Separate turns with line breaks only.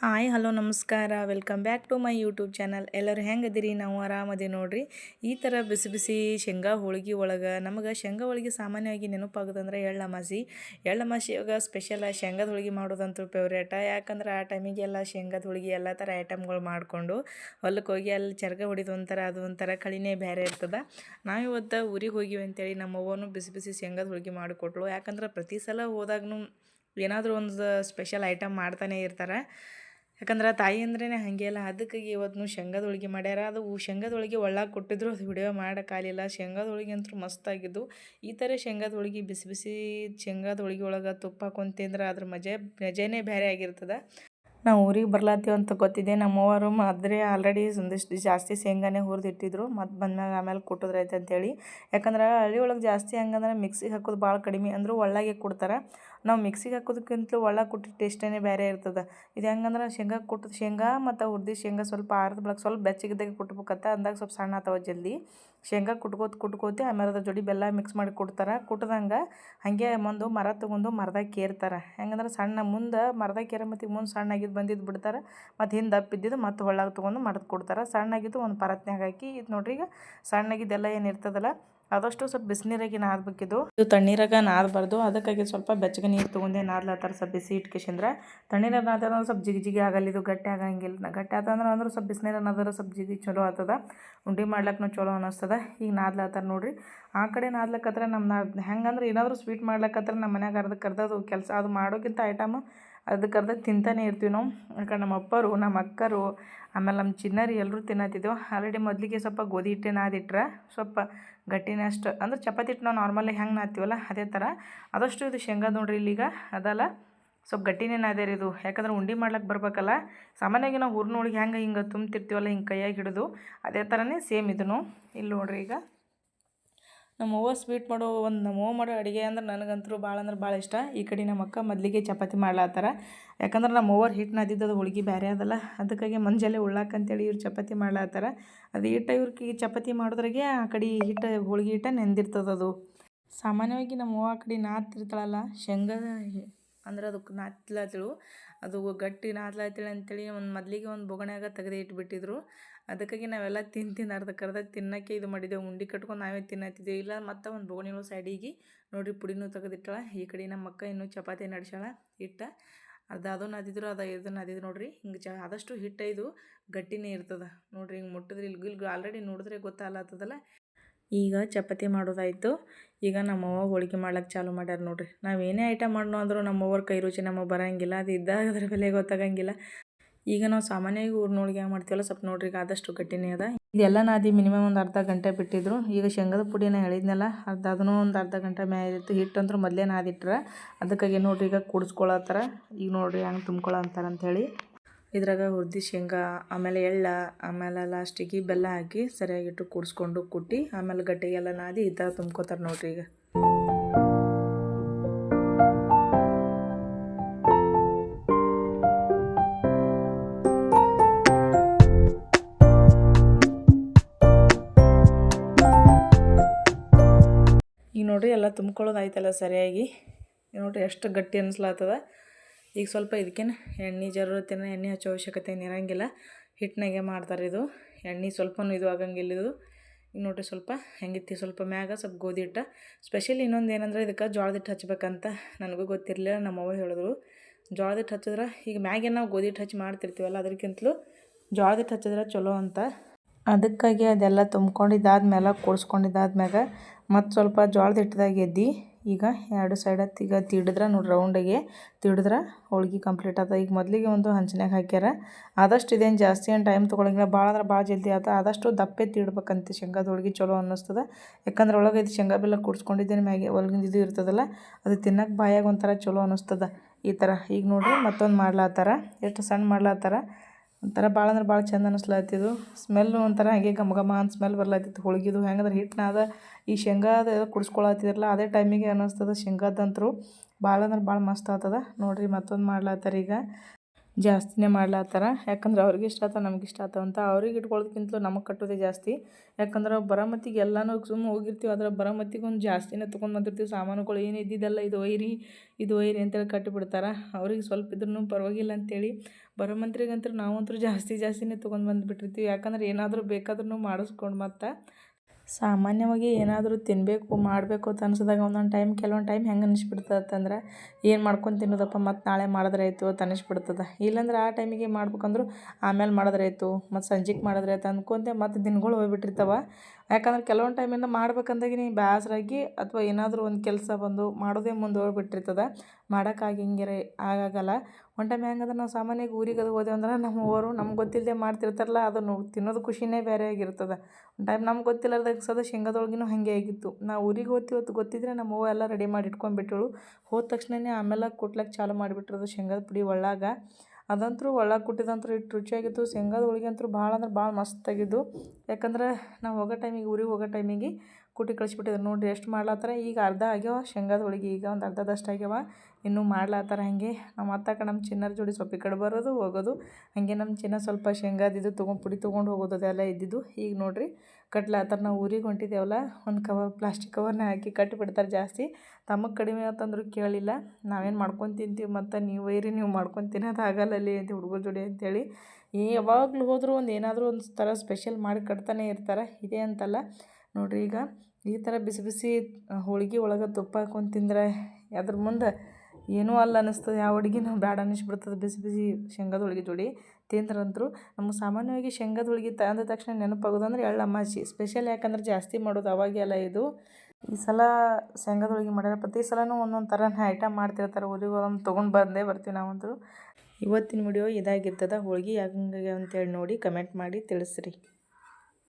Hi, hello, ನಮಸ್ಕಾರ. Welcome back to my YouTube channel. ಎಲ್ಲರೂ ಹೆಂಗದಿರಿ? ನಾವು ಆರಾಮದಿ ನೋಡ್ರಿ. ಈ ಥರ ಬಿಸಿ ಬಿಸಿ ಶೇಂಗಾ ಹೋಳಿಗೆ ಒಳಗೆ ನಮಗೆ ಶೇಂಗಾ ಹೋಳಿಗೆ ಸಾಮಾನ್ಯವಾಗಿ ನೆನಪಾಗೋದಂದ್ರೆ ಎಳ್ಳಮಾಸಿ. ಇವಾಗ ಸ್ಪೆಷಲ್ ಶೇಂಗಾದ ಹೋಳಿಗೆ ಮಾಡೋದಂತೂ ಫೇವ್ರೇಟ ಯಾಕಂದ್ರೆ ಆ ಟೈಮಿಗೆಲ್ಲ ಶೇಂಗಾದ ಹೋಳಿಗೆ ಎಲ್ಲ ಥರ ಐಟಮ್ಗಳು ಮಾಡಿಕೊಂಡು ಹೊಲಕ್ಕೆ ಹೋಗಿ ಅಲ್ಲಿ ಚರ್ಗ ಹೊಡಿದು ಒಂಥರ ಅದು ಒಂಥರ ಕಳಿನೇ ಬೇರೆ ಇರ್ತದೆ. ನಾವು ಇವತ್ತು ಊರಿಗೆ ಹೋಗಿವಿ ಅಂತೇಳಿ ನಮ್ಮ ಅವ್ವನು ಬಿಸಿ ಬಿಸಿ ಶೇಂಗಾದ ಹೋಳಿಗೆ ಮಾಡಿಕೊಟ್ಳು. ಯಾಕಂದ್ರೆ ಪ್ರತಿ ಸಲ ಹೋದಾಗೂ ಏನಾದರೂ ಒಂದು ಸ್ಪೆಷಲ್ ಐಟಮ್ ಮಾಡ್ತಾನೆ ಇರ್ತಾರೆ. ಯಾಕಂದ್ರೆ ತಾಯಿ ಅಂದ್ರೇ ಹಾಗೆ ಅಲ್ಲ ಅದಕ್ಕಾಗಿ ಇವತ್ತು ಶೇಂಗಾದ ಹೋಳಿಗೆ ಮಾಡ್ಯಾರ. ಅದು ಶೇಂಗಾದ ಹೋಳಿಗೆ ಒಳ್ಳಾಗ ಕೊಟ್ಟಿದ್ರು, ಅದು ವಿಡಿಯೋ ಮಾಡೋಕ್ಕಾಗಲಿಲ್ಲ ಶೇಂಗಾದ ಹೋಳಿಗೆ ಅಂತೂ ಮಸ್ತಾಗಿದ್ದು ಈ ಥರ ಶೇಂಗಾದ ಹೋಳಿಗೆ ಬಿಸಿ ಬಿಸಿ ಶೇಂಗಾದ ಹೋಳಿಗೆ ಒಳಗೆ ತುಪ್ಪ ಹಾಕೊಂಡು ಅದ್ರ ಮಜೆ, ಮಜೆನೇ ಬೇರೆ ಆಗಿರ್ತದೆ. ನಾವು ಊರಿಗೆ ಬರ್ಲಾತೀವಿ ಅಂತ ಗೊತ್ತಿದೆ. ನಮ್ಮವರು ಆದರೆ ಆಲ್ರೆಡಿ ಒಂದಿಷ್ಟು ಜಾಸ್ತಿ ಶೇಂಗಾನೇ ಹುರಿದಿಟ್ಟಿದ್ರು. ಮತ್ತು ಬಂದ್ಮ್ಯಾಗ ಆಮೇಲೆ ಕೊಟ್ಟಿದ್ರೈತೆ ಅಂತೇಳಿ ಯಾಕಂದ್ರೆ ಹಳ್ಳಿ ಒಳಗೆ ಜಾಸ್ತಿ ಹಂಗಂದ್ರೆ ಮಿಕ್ಸಿಗೆ ಹಾಕೋದು ಭಾಳ ಕಡಿಮೆ ಅಂದರೂ ಒಳ್ಳಾಗೆ ಕೊಡ್ತಾರೆ. ನಾವು ಮಿಕ್ಸಿಗೆ ಹಾಕೋದಕ್ಕಿಂತಲೂ ಒಳಗೆ ಕೊಟ್ಟಿದ್ದು ಟೇಸ್ಟೇ ಬೇರೆ ಇರ್ತದೆ. ಇದು ಹೆಂಗಂದ್ರೆ ಶೇಂಗಾ ಕೊಟ್ಟು ಶೇಂಗಾ ಮತ್ತು ಹುರ್ದಿ ಶೇಂಗಾ ಸ್ವಲ್ಪ ಆರದ ಬಳಕ ಸ್ವಲ್ಪ ಬೆಚ್ಚಗಿದ್ದಾಗ ಕುಟ್ಬೇಕತ್ತ, ಅಂದಾಗ ಸ್ವಲ್ಪ ಸಣ್ಣ ಆತವ ಜಲ್ದಿ. ಶೇಂಗಾ ಕುಟ್ಕೋತ ಕುಟ್ಕೋತಿ ಆಮೇಲೆ ಅದ್ರ ಜೋಡಿ ಬೆಲ್ಲ ಮಿಕ್ಸ್ ಮಾಡಿ ಕೊಡ್ತಾರೆ. ಕುಟ್ದಂಗೆ ಹಾಗೆ ಒಂದು ಮರ ತೊಗೊಂಡು ಮರದಾಗ ಕೇರ್ತಾರೆ. ಹೆಂಗಂದ್ರೆ ಸಣ್ಣ ಮುಂದೆ ಮರದಾಗ ಕೇರ ಮತ್ತು ಮುಂದೆ ಸಣ್ಣ ಆಗಿದ್ದು ಬಂದಿದ್ದು ಬಿಡ್ತಾರೆ. ಮತ್ತು ಹಿಂದೆ ದಪ್ಪ ಇದ್ದಿದ್ದು ಮತ್ತು ಹೊಳ್ಳಾಗ ತೊಗೊಂಡು ಮರದ ಕೊಡ್ತಾರೆ. ಸಣ್ಣಾಗಿದ್ದು ಒಂದು ಪರತ್ನಾಗ ಹಾಕಿ ಇದು ನೋಡ್ರಿ ಈಗ ಸಣ್ಣಗಿದ್ದೆಲ್ಲ ಏನು ಇರ್ತದಲ್ಲ ಆದಷ್ಟು ಸ್ವಲ್ಪ ಬಿಸಿನೀರಾಗಿ ನಾದಬೇಕಿದು. ಇದು ತಣ್ಣೀರಾಗ ನಾದಬಾರ್ದು. ಅದಕ್ಕಾಗಿ ಸ್ವಲ್ಪ ಬೆಚ್ಚಗೆ ನೀರು ತೊಗೊಂಡೆ. ನಾದ್ಲತ್ತಾರ ಸ್ವಲ್ಪ ಬಿಸಿ ಇಟ್ಕೇಶಂದ್ರೆ. ತಣ್ಣೀರಾಗ ನಾದ್ರೆ ಸ್ವಲ್ಪ ಜಿಗಿ ಜಿಗಿ ಆಗಲ್ಲ. ಇದು ಗಟ್ಟಿ ಆಗಂಗಿಲ್ಲ. ಗಟ್ಟಿ ಆತಂದ್ರೆ ಅಂದ್ರೆ ಸ್ವಲ್ಪ ಬಿಸಿನೀರಾಗ ನಾದ್ರೆ ಸ್ವಲ್ಪ ಜಿಗಿ ಚಲೋ ಆಗ್ತದ ಉಂಡೆ ಮಾಡ್ಲಕ್ಕೂ ಚಲೋ ಅನ್ನಿಸ್ತದ. ಈಗ ನಾದ್ಲತ್ತಾರ ನೋಡ್ರಿ. ಆ ಕಡೆ ನಾದ್ಲಕ್ಕತ್ರ ನಮ್ಮ ನಾದ್ ಹೆಂಗಂದ್ರೆ ಏನಾದರೂ ಸ್ವೀಟ್ ಮಾಡ್ಲಕ್ಕತ್ರ ನಮ್ಮ ಮನ್ಯಾಗ ಅರ್ಧಕ್ಕೆ ಅರ್ಧದು ಕೆಲಸ. ಅದು ಮಾಡೋಕ್ಕಿಂತ ಐಟಮ್ ಅದಕ್ಕೆ ಅರ್ಧ ತಿಂತಾನೆ ಇರ್ತೀವಿ ನಾವು. ಯಾಕಂದ್ರೆ ನಮ್ಮ ಅಪ್ಪರು ನಮ್ಮ ಅಕ್ಕರು, ಆಮೇಲೆ ನಮ್ಮ ಚಿನ್ನರಿ ಎಲ್ಲರೂ ತಿನ್ನತ್ತಿದ್ದೆವು ಆಲ್ರೆಡಿ ಮೊದಲಿಗೆ ಸ್ವಲ್ಪ ಗೋಧಿ ಹಿಟ್ಟೆ ನಾದಿಟ್ರೆ. ಸ್ವಲ್ಪ ಗಟ್ಟಿನೇ ಅಷ್ಟು. ಅಂದ್ರೆ ಚಪಾತಿ ಹಿಟ್ಟು ನಾವು ನಾರ್ಮಲಿ ಹೆಂಗೆ ನಾದ್ತೀವಲ್ಲ, ಅದೇ ಥರ ಆದಷ್ಟು ಇದು ಶೇಂಗಾ ನೋಡ್ರಿ ಇಲ್ಲಿಗ ಅದಲ್ಲ. ಸ್ವಲ್ಪ ಗಟ್ಟಿನೇ ರೀ ಇದು. ಯಾಕಂದ್ರೆ ಉಂಡೆ ಮಾಡ್ಲಿಕ್ಕೆ ಬರ್ಬೇಕಲ್ಲ. ಸಾಮಾನ್ಯವಾಗಿ ನಾವು ಊರ್ನೊಳಗೆ ಹೆಂಗೆ ಹಿಂಗೆ ತುಂಬ್ತಿರ್ತೀವಲ್ಲ, ಹಿಂಗೆ ಕೈಯಾಗಿ ಹಿಡಿದು, ಅದೇ ಥರನೇ ಸೇಮ್ ಇದನ್ನು. ಇಲ್ಲಿ ನೋಡ್ರಿ ಈಗ. ನಮ್ಮ ಅವ್ವ ಸ್ವೀಟ್ ಮಾಡೋ ಒಂದು ನಮ್ಮವ್ವ ಮಾಡೋ ಅಡುಗೆ ಅಂದ್ರೆ ನನಗಂತೂ ಭಾಳ ಅಂದ್ರೆ ಭಾಳ ಇಷ್ಟ. ಈ ಕಡೆ ನಮ್ಮ ಅಕ್ಕ ಮೊದಲಿಗೆ ಚಪಾತಿ ಮಾಡ್ಲಾತ್ತಾರ. ಯಾಕಂದ್ರೆ ನಮ್ಮ ಹಿಟ್ಟು ಹಿಟ್ಟು ಅದು ಹೋಳ್ಗೆ ಬೇರೆ ಅದಲ್ಲ. ಅದಕ್ಕಾಗಿ ಮಂಜಲ್ಲೇ ಉಳ್ಳಾಕಂತೇಳಿ ಇವ್ರು ಚಪಾತಿ ಮಾಡ್ಲಾತ್ತಾರ. ಅದು ಹಿಟ್ಟು ಇವ್ರಿಗೆ ಚಪಾತಿ ಮಾಡಿದ್ರಾಗೆ ಆ ಕಡೆ ಹಿಟ್ಟು, ಹೋಳ್ಗೆ ಹಿಟ್ಟ ನೆಂದಿರ್ತದದು ಸಾಮಾನ್ಯವಾಗಿ ನಮ್ಮವ್ವ ಆ ಕಡೆ ನಾದ್ತಿರ್ತಾಳಲ್ಲ ಶೇಂಗಾದ ಅಂದ್ರೆ ಅದಕ್ಕೆ ನಾದ್ಲತ್ತಳು ಅದು ಗಟ್ಟಿ ನಾದ್ಲತ್ತೇಳಿ ಅಂತೇಳಿ ಒಂದು ಮೊದಲಿಗೆ ಒಂದು ಬೊಗಣ್ಯಾಗ ತೆಗೆದು ಇಟ್ಬಿಟ್ಟಿದ್ರು. ಅದಕ್ಕಾಗಿ ನಾವೆಲ್ಲ ತಿಂದು ತಿಂದು ಅರ್ಧ ಕರ್ದ ತಿನ್ನೋಕ್ಕೆ ಇದು ಮಾಡಿದ್ದೆವು. ಉಂಡಿ ಕಟ್ಕೊಂಡು ನಾವೇ ತಿನ್ನತ್ತಿದ್ದೇವೆ. ಇಲ್ಲ, ಮತ್ತೆ ಒಂದು ಬೋಗಣಿಗಳು ಸೈಡಿಗೆ ನೋಡಿರಿ, ಪುಡಿನೂ ತೆಗೆದಿಟ್ಟಳ. ಈ ಕಡೆ ನಮ್ಮ ಅಕ್ಕ ಇನ್ನೂ ಚಪಾತಿ ನಡೆಸಳ ಹಿಟ್ಟು. ಅರ್ಧ ಅದು ನದಿದ್ರು, ಅದು, ಇದು ನದಿದ್ರು ನೋಡಿರಿ. ಹಿಂಗೆ ಚ, ಆದಷ್ಟು ಹಿಟ್ಟ ಇದು ಗಟ್ಟಿನೇ ಇರ್ತದೆ. ನೋಡಿರಿ, ಹಿಂಗೆ ಮುಟ್ಟಿದ್ರೆ ಇಲ್ಲಿ ಇಲ್ಲಿ ಆಲ್ರೆಡಿ ನೋಡಿದ್ರೆ ಗೊತ್ತಾಗ್ಲತ್ತದಲ್ಲ ಈಗ ಚಪಾತಿ ಮಾಡೋದಾಯಿತು. ಈಗ ನಮ್ಮವ್ವ ಹೋಳಿಗೆ ಮಾಡ್ಲಿಕ್ಕೆ ಚಾಲು ಮಾಡ್ಯಾರ ನೋಡಿರಿ. ನಾವು ಏನೇ ಐಟಮ್ ಮಾಡೋ ಅಂದರೂ ನಮ್ಮವ್ರ ಕೈ ರುಚಿ ನಮಗೆ ಬರೋಂಗಿಲ್ಲ. ಅದು ಇದ್ದಾಗ ಅದ್ರ ಬೆಲೆ ಗೊತ್ತಾಗಂಗಿಲ್ಲ. ಈಗ ನಾವು ಸಾಮಾನ್ಯವಾಗಿ ಊರಿನೊಳಗೆ ಏನು ಮಾಡ್ತೀವಲ್ಲ, ಸ್ವಲ್ಪ ನೋಡ್ರಿ ಈಗ ಆದಷ್ಟು ಗಟ್ಟಿನೇ ಅದ. ಇದೆಲ್ಲ ನಾದಿ ಮಿನಿಮಮ್ ಒಂದು ಅರ್ಧ ಗಂಟೆ ಬಿಟ್ಟಿದ್ರು. ಈಗ ಶೇಂಗದ ಪುಡಿನ ಹೇಳಿದ್ನಲ್ಲ ಅರ್ಧ ಅದನ್ನು ಒಂದು ಅರ್ಧ ಗಂಟೆ ಮ್ಯಾಲಿತ್ತು ಹಿಟ್ಟಂದ್ರೆ ಮೊದಲೇ ನಾದಿಟ್ರೆ, ಅದಕ್ಕಾಗಿ ನೋಡ್ರಿ ಈಗ ಕುಡಿಸ್ಕೊಳತ್ತಾರ ಈಗ ನೋಡ್ರಿ ಹಂಗೆ ತುಂಬ್ಕೊಳ ಹೇಳಿ ಇದ್ರಾಗ ಹುರ್ದಿ ಶೇಂಗಾ, ಆಮೇಲೆ ಎಳ್ಳ, ಆಮೇಲೆ ಲಾಸ್ಟಿಗೆ ಬೆಲ್ಲ ಹಾಕಿ ಸರಿಯಾಗಿಟ್ಟು ಕೂಡಿಸ್ಕೊಂಡು ಕುಟ್ಟಿ, ಆಮೇಲೆ ಗಟ್ಟಿಗೆಲ್ಲ ನಾದಿ ಈ ಥರ ತುಂಬ್ಕೋತಾರೆ ನೋಡ್ರಿ ಈಗ. ಈಗ ನೋಡಿರಿ ಎಲ್ಲ ತುಂಬ್ಕೊಳ್ಳೋದು ಆಯ್ತಲ್ಲ ಸರಿಯಾಗಿ ನೋಡಿರಿ ಎಷ್ಟು ಗಟ್ಟಿ ಅನಿಸ್ಲಾತದ. ಈಗ ಸ್ವಲ್ಪ ಇದಕ್ಕೇನು ಎಣ್ಣೆ ಜರೂರತ್ತೇನ ಎಣ್ಣೆ ಹಚ್ಚೋ ಅವಶ್ಯಕತೆ ಇರೋಂಗಿಲ್ಲ. ಹಿಟ್ಟಿನಾಗೆ ಮಾಡ್ತಾರೆ ಇದು. ಎಣ್ಣೆ ಸ್ವಲ್ಪನೂ ಇದು ಆಗಂಗಿಲ್ಲ ಇದು. ಈಗ ನೋಡಿರಿ ಸ್ವಲ್ಪ ಹೆಂಗಿತ್ತು ಸ್ವಲ್ಪ ಮ್ಯಾಗ ಸ್ವಲ್ಪ ಗೋಧಿ ಹಿಟ್ಟು. ಸ್ಪೆಷಲಿ ಇನ್ನೊಂದು ಏನಂದ್ರೆ ಇದಕ್ಕೆ ಜೋಳದ ಹಿಟ್ಟು ಹಚ್ಬೇಕಂತ ನನಗೂ ಗೊತ್ತಿರಲಿಲ್ಲ, ನಮ್ಮವ್ವ ಹೇಳಿದ್ರು. ಜೋಳದ ಹಿಟ್ಟು ಹಚ್ಚಿದ್ರೆ ಈಗ ಮ್ಯಾಗೆ ನಾವು ಗೋಧಿ ಹಿಟ್ಟು ಹಚ್ಚಿ ಮಾಡ್ತಿರ್ತೀವಲ್ಲ ಅದಕ್ಕಿಂತಲೂ ಜೋಳದ ಹಿಟ್ಟು ಹಚ್ಚಿದ್ರೆ ಚಲೋ ಅಂತ. ಅದಕ್ಕಾಗಿ ಅದೆಲ್ಲ ತುಂಬ್ಕೊಂಡಿದ್ದಾದ್ಮೇಲೆ, ಕೂಡಿಸ್ಕೊಂಡಿದ್ದಾದ್ಮ್ಯಾಗ ಮತ್ತು ಸ್ವಲ್ಪ ಜೋಳದ ಹಿಟ್ಟದಾಗ ಎದ್ದು, ಈಗ ಎರಡು ಸೈಡ ಈಗ ತಿಡಿದ್ರೆ ನೋಡಿ ರೌಂಡಿಗೆ ತಿಡಿದ್ರೆ ಹೋಳ್ಗೆ ಕಂಪ್ಲೀಟ್ ಆತ. ಈಗ ಮೊದಲಿಗೆ ಒಂದು ಹಂಚಿನಾಗ ಹಾಕ್ಯಾರ. ಆದಷ್ಟು ಇದೇನು ಜಾಸ್ತಿ ಏನು ಟೈಮ್ ತೊಗೊಳಂಗಿಲ್ಲ. ಭಾಳ ಅಂದ್ರೆ ಭಾಳ ಜಲ್ದಿ ಆತ. ಆದಷ್ಟು ದಪ್ಪೆ ತಿಡ್ಬೇಕಂತ. ಶೇಂಗಾದ ಹೋಳ್ಗೆ ಚಲೋ ಅನ್ನಿಸ್ತದೆ. ಯಾಕಂದ್ರೆ ಒಳಗೆ ಇದು ಶೇಂಗಾ ಬೆಲ್ಲ ಕೂಡ್ಸ್ಕೊಂಡಿದ್ದೇನೆ ಮ್ಯಾಗೆ ಒಳಗಿಂದ ಇದು ಇರ್ತದಲ್ಲ, ಅದು ತಿನ್ನಕ್ಕೆ ಬಾಯಾಗ ಒಂಥರ ಚಲೋ ಅನ್ನಿಸ್ತದೆ ಈ ಥರ ಈಗ ನೋಡಿರಿ ಮತ್ತೊಂದು ಮಾಡ್ಲಾತ್ತಾರ. ಎಷ್ಟು ಸಣ್ಣ ಮಾಡ್ಲಾತ್ತಾರ. ಒಂಥರ ಭಾಳ ಅಂದ್ರೆ ಭಾಳ ಚಂದ ಅನ್ನಿಸ್ಲತ್ತಿದ್ದು ಸ್ಮೆಲ್ಲು ಒಂಥರ ಹಾಗೆ ಘಮ ಘಮ ಅಂತ ಸ್ಮೆಲ್ ಬರ್ಲತ್ತಿತ್ತು ಹೋಳ್ಗಿದು. ಹೆಂಗಂದ್ರೆ ಹಿಟ್ಟನಾದ ಈ ಶೇಂಗಾದ ಕುಡಿಸ್ಕೊಳತ್ತಿದ್ರಲ್ಲ ಅದೇ ಟೈಮಿಗೆ ಅನ್ನಿಸ್ತದೆ ಶೇಂಗಾದಂತರು. ಭಾಳ ಅಂದ್ರೆ ಭಾಳ ಮಸ್ತ್ ಆಗ್ತದ ನೋಡಿರಿ ಮತ್ತೊಂದು ಮಾಡ್ಲತ್ತಾರ ಈಗ ಜಾಸ್ತಿನೇ ಮಾಡ್ಲಾತ್ತಾರ ಯಾಕಂದ್ರೆ ಅವ್ರಿಗೆ ಇಷ್ಟ ಆತ, ನಮ್ಗೆ ಇಷ್ಟ ಆತ ಅಂತ ಅವ್ರಿಗೆ ಇಟ್ಕೊಳ್ಳೋದಕ್ಕಿಂತಲೂ ನಮಗೆ ಕಟ್ಟೋದೇ ಜಾಸ್ತಿ. ಯಾಕಂದ್ರೆ ಬರಮತ್ತಿಗೆ ಎಲ್ಲನೂ ಸುಮ್ಮನೆ ಹೋಗಿರ್ತೀವಿ ಅದ್ರ ಬರಮತ್ತಿಗೆ ಒಂದು ಜಾಸ್ತಿನೇ ತೊಗೊಂಡು ಬಂದಿರ್ತೀವಿ. ಸಾಮಾನುಗಳು ಏನು ಇದ್ದಿದ್ದೆಲ್ಲ ಇದು ಒಯ್ಯಿರಿ ಇದು ಒಯ್ಯಿರಿ ಅಂತೇಳಿ ಕಟ್ಟಿಬಿಡ್ತಾರೆ. ಅವ್ರಿಗೆ ಸ್ವಲ್ಪ ಇದ್ರೂ ಪರವಾಗಿಲ್ಲ ಅಂತೇಳಿ ಬರಮಂತ್ರಿಗಂತೂ ನಾವಂತೂ ಜಾಸ್ತಿ ಜಾಸ್ತಿನೇ ತೊಗೊಂಡು ಬಂದುಬಿಟ್ಟಿರ್ತೀವಿ. ಯಾಕಂದ್ರೆ ಏನಾದರೂ ಬೇಕಾದ್ರೂ ಮಾಡಿಸ್ಕೊಂಡು ಮತ್ತೆ ಸಾಮಾನ್ಯವಾಗಿ ಏನಾದರೂ ತಿನ್ನಬೇಕು ಮಾಡಬೇಕು ಅಂತ ಅನ್ಸಿದಾಗ ಒಂದೊಂದು ಟೈಮ್ ಕೆಲವೊಂದು ಟೈಮ್ ಹೆಂಗೆ ಅಂತಂದ್ರೆ ಏನು ಮಾಡ್ಕೊಂಡು ತಿನ್ನೋದಪ್ಪ, ಮತ್ತು ನಾಳೆ ಮಾಡಿದ್ರೆ ಆಯಿತು ಅಂತ ಅನಿಸ್ಬಿಡ್ತದೆ. ಇಲ್ಲಾಂದ್ರೆ ಆ ಟೈಮಿಗೆ ಮಾಡ್ಬೇಕಂದ್ರೂ ಆಮೇಲೆ ಮಾಡಿದ್ರೆ ಆಯಿತು, ಮತ್ತು ಸಂಜೆಗೆ ಮಾಡಿದ್ರೆ ಆಯ್ತು ಅಂದ್ಕೊಂತೆ ಮತ್ತು ದಿನಗಳು ಹೋಗ್ಬಿಟ್ಟಿರ್ತಾವೆ. ಯಾಕಂದ್ರೆ ಕೆಲವೊಂದು ಟೈಮಿಂದ ಮಾಡ್ಬೇಕಂದಾಗಿನಿ ಬೇಸರಾಗಿ ಅಥವಾ ಏನಾದರೂ ಒಂದು ಕೆಲಸ ಬಂದು ಮಾಡೋದೇ ಮುಂದೆ ಹೋಗ್ಬಿಟ್ಟಿರ್ತದೆ ಮಾಡೋಕ್ಕಾಗಿ ಹಿಂಗೆ ಆಗಾಗಲ್ಲ. ಒಂದು ಟೈಮ್ ಹೆಂಗಂದ್ರೆ ನಾವು ಸಾಮಾನ್ಯವಾಗಿ ಊರಿಗೆ ಅದು ಹೋದೆವು ಅಂದ್ರೆ ನಮ್ಮ ಊರು ನಮ್ಗೆ ಗೊತ್ತಿಲ್ಲದೆ ಮಾಡ್ತಿರ್ತಾರಲ್ಲ ಅದನ್ನು ತಿನ್ನೋದು ಖುಷಿನೇ ಬೇರೆ ಆಗಿರ್ತದೆ. ಒಂದು ಟೈಮ್ ನಮ್ಗೆ ಗೊತ್ತಿಲ್ಲಾರ್ದಾಗ ಸದ ಶೇಂಗಾದೊಳಗಿನೂ ಹಾಗೆ ಆಗಿತ್ತು. ನಾವು ಊರಿಗೆ ಹೋಗ್ತೀವಿ ಹೊತ್ತು ಗೊತ್ತಿದ್ರೆ ನಮ್ಮ ಅವ್ವ ಎಲ್ಲ ರೆಡಿ ಮಾಡಿ ಇಟ್ಕೊಂಡ್ಬಿಟ್ಟಳು ಹೋದ ತಕ್ಷಣನೇ ಆಮೇಲೆ ಕುಟ್ಲಕ್ಕೆ ಚಾಲು ಮಾಡಿಬಿಟ್ರದು ಶೇಂಗಾದ ಪುಡಿ ಒಳ್ಳಾಗ. ಅದಂತೂ ಒಳಗೆ ಕುಟ್ಟಿದಂತೂ ಇಟ್ಟು ರುಚಿಯಾಗಿತ್ತು. ಶೇಂಗಾದ ಹೋಳಿಗೆ ಅಂತೂ ಭಾಳ ಅಂದ್ರೆ ಭಾಳ ಮಸ್ತಾಗಿದ್ದು. ಯಾಕಂದ್ರೆ ನಾವು ಹೋಗೋ ಟೈಮಿಗೆ, ಊರಿಗೆ ಹೋಗೋ ಟೈಮಿಗೆ ಕುಟ್ಟಿ ಕಳಿಸ್ಬಿಟ್ಟಿದ್ರು. ನೋಡಿರಿ ಎಷ್ಟು ಮಾಡ್ಲತ್ತಾರ. ಈಗ ಅರ್ಧ ಆಗ್ಯಾವ. ಶೇಂಗಾದ ಹೋಳಿಗೆ ಈಗ ಒಂದು ಅರ್ಧದಷ್ಟು ಆಗ್ಯಾವ. ಇನ್ನೂ ಮಾಡ್ಲತ್ತಾರ ಹಾಗೆ. ನಮ್ಮ ಅತ್ತಕ ನಮ್ಮ ಚಿನ್ನರ ಜೋಡಿ ಸ್ವಲ್ಪ ಕಡೆ ಬರೋದು, ಹೋಗೋದು. ಹಾಗೆ ನಮ್ಮ ಚಿನ್ನ ಸ್ವಲ್ಪ ಶೇಂಗಾದಿದ್ದು ತೊಗೊಂಡು ಪುಡಿ ತೊಗೊಂಡು ಹೋಗೋದು ಅದೆಲ್ಲ ಇದ್ದಿದ್ದು. ಈಗ ನೋಡಿರಿ ಕಟ್ಲಾತ್ತಾರ ನಾವು ಊರಿಗೆ ಹೊಂಟಿದ್ದೇವಲ್ಲ, ಒಂದು ಕವರ್ ಪ್ಲಾಸ್ಟಿಕ್ ಕವರ್ನ ಹಾಕಿ ಕಟ್ಟಿಬಿಡ್ತಾರೆ ಜಾಸ್ತಿ. ತಮಗೆ ಕಡಿಮೆ ಆತಂದ್ರೂ ಕೇಳಿಲ್ಲ. ನಾವೇನು ಮಾಡ್ಕೊಂಡು ತಿಂತೀವಿ ಮತ್ತು ನೀವು ಒಯ್ಯಿರಿ ನೀವು ಮಾಡ್ಕೊಂಡು ತಿನ್ನೋದು ಆಗಲ್ಲಲ್ಲಿ ಅಂತ ಹುಡುಗರ ಜೋಡಿ ಅಂಥೇಳಿ ಏ ಯಾವಾಗಲೂ ಹೋದರೂ ಒಂದು ಏನಾದರೂ ಒಂದು ಥರ ಸ್ಪೆಷಲ್ ಮಾಡಿ ಕಟ್ತಾನೆ ಇರ್ತಾರೆ. ಇದೇ ಅಂತಲ್ಲ. ನೋಡಿರಿ ಈಗ ಈ ಥರ ಬಿಸಿ ಬಿಸಿ ಹೋಳ್ಗೆ ಒಳಗೆ ತುಪ್ಪ ಹಾಕೊಂಡು ತಿಂದರೆ ಅದ್ರ ಮುಂದೆ ಏನೂ ಅಲ್ಲ ಅನ್ನಿಸ್ತದೆ. ಯಾವ ಅಡುಗೆನೂ ಬೇಡ ಅನ್ನಿಸ್ಬಿಡ್ತದೆ. ಬಿಸಿ ಬಿಸಿ ಶೇಂಗಾದ ಹೋಳ್ಗೆ ಜೋಡಿ ತಿಂದ್ರಂತೂ ನಮ್ಗೆ ಸಾಮಾನ್ಯವಾಗಿ ಶೇಂಗಾದ ಹೋಳ್ಗೆ ತ ಅಂದ ತಕ್ಷಣ ನೆನಪಾಗೋದಂದ್ರೆ ಎಳ್ಳು ಅಮಾಸಿ ಸ್ಪೆಷಲ್ ಯಾಕಂದ್ರೆ ಜಾಸ್ತಿ ಮಾಡೋದು ಅವಾಗೆಲ್ಲ ಇದು. ಈ ಸಲ ಶೇಂಗಾದ ಹೋಳ್ಗೆ ಮಾಡ್ಯಾರ. ಪ್ರತಿ ಸಲನೂ ಒಂದೊಂದು ಥರನೇ ಐಟಮ್ ಮಾಡ್ತಿರ್ತಾರೆ. ಊರಿಗೆ ಹೋದೊಮ್ಮೆ ತೊಗೊಂಡು ಬಂದೇ ಬರ್ತೀವಿ ನಾವಂತೂ ಇವತ್ತಿನ ವಿಡಿಯೋ ಇದಾಗಿರ್ತದೆ. ಹೋಳ್ಗೆ ಹೆಂಗೆ ಅಂತೇಳಿ ನೋಡಿ ಕಮೆಂಟ್ ಮಾಡಿ ತಿಳಿಸ್ರಿ.